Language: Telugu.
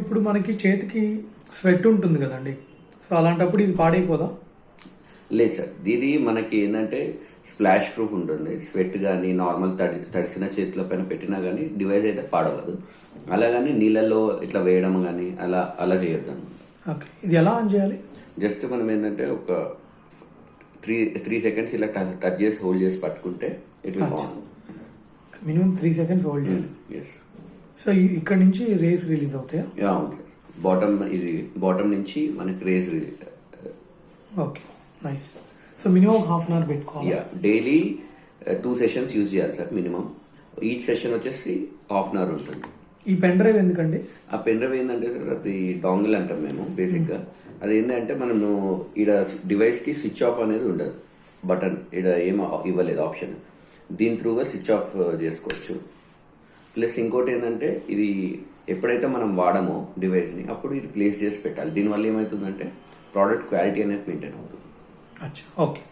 ఇప్పుడు మనకి చేతికి స్వెట్ ఉంటుంది కదండి. సో అలాంటప్పుడు ఇది పాడైపోదా? లేదు సార్. ఇది మనకి ఏంటంటే స్ప్లాష్ ప్రూఫ్ ఉంటుంది. స్వెట్ కానీ నార్మల్ తడి తడిసిన చేతుల పైన పెట్టినా కానీ డివైస్ అయితే పాడవదు. అలాగని నీళ్ళల్లో ఇట్లా వేయడం కానీ అలా అలా చేయొద్దు ఓకే. ఇది ఎలా ఆన్ చేయాలి? జస్ట్ మనం ఏంటంటే ఒక త్రీ త్రీ సెకండ్స్ ఇలా టచ్ చేసి హోల్డ్ చేసి పట్టుకుంటే it will on. Minimum three seconds hold చేయాలి. ఎస్ సో ఇక్కడ నుంచి రేస్ రిలీజ్ అవుతాయా? సార్ బాటమ్ ఇది బాటమ్ నుంచి మనకి rays okay. Nice. So minimum half an hour పెట్టుకోవాలి? Yeah daily two sessions use చేయాలి సార్ మినిమం. ఈచ్ సెషన్ వచ్చేసి హాఫ్ అన్ అవర్ ఉంటుంది. ఈ పెన్ డ్రైవ్ ఎందుకండి? ఆ పెన్ డ్రైవ్ ఏంటంటే సార్ అది డాంగిల్ అంటాం మేము బేసిక్గా అది ఏంటంటే మనం ఈడ డివైస్కి స్విచ్ ఆఫ్ అనేది ఉండదు. బటన్ ఈడ ఏం ఇవ్వలేదు ఆప్షన్ దీని త్రూగా స్విచ్ ఆఫ్ చేసుకోవచ్చు. ప్లస్ ఇంకోటి ఏంటంటే ఇది ఎప్పుడైతే మనం వాడమో డివైస్ని అప్పుడు ఇది ప్లేస్ చేసి పెట్టాలి. దీనివల్ల ఏమవుతుందంటే ప్రోడక్ట్ క్వాలిటీ అనేది మెయింటైన్ అవుతుంది. అచ్చా ఓకే.